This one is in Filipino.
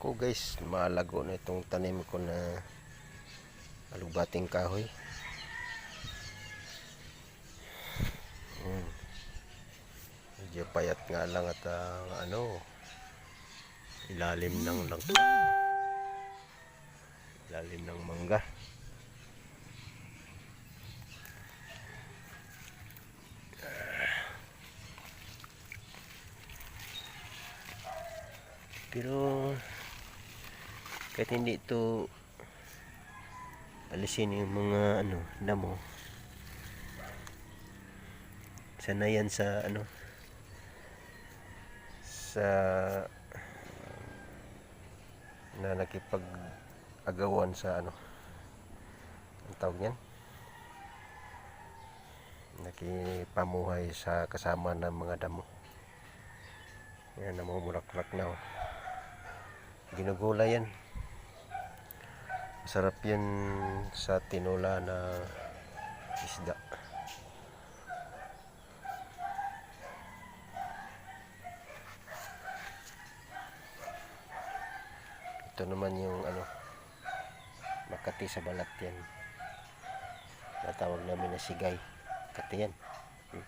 Naku guys, malago na itong tanim ko na alubating kahoy. Hmm. Medyo payat nga lang at ang ano, ilalim ng langka. Ilalim ng mangga. Pero kahit hindi ito alisin yung mga ano damo. Sanayan sa ano sa na nakipag agawan sa ano ang tawag niyan? Nakipamuhay sa kasama ng mga damo. Yan namumulak-lak na oh. ginugula yan Masarap yan sa tinula na isda. Ito naman yung ano, Makati sa balat yan. Natawag namin na sigay. Kati yan. Hmm.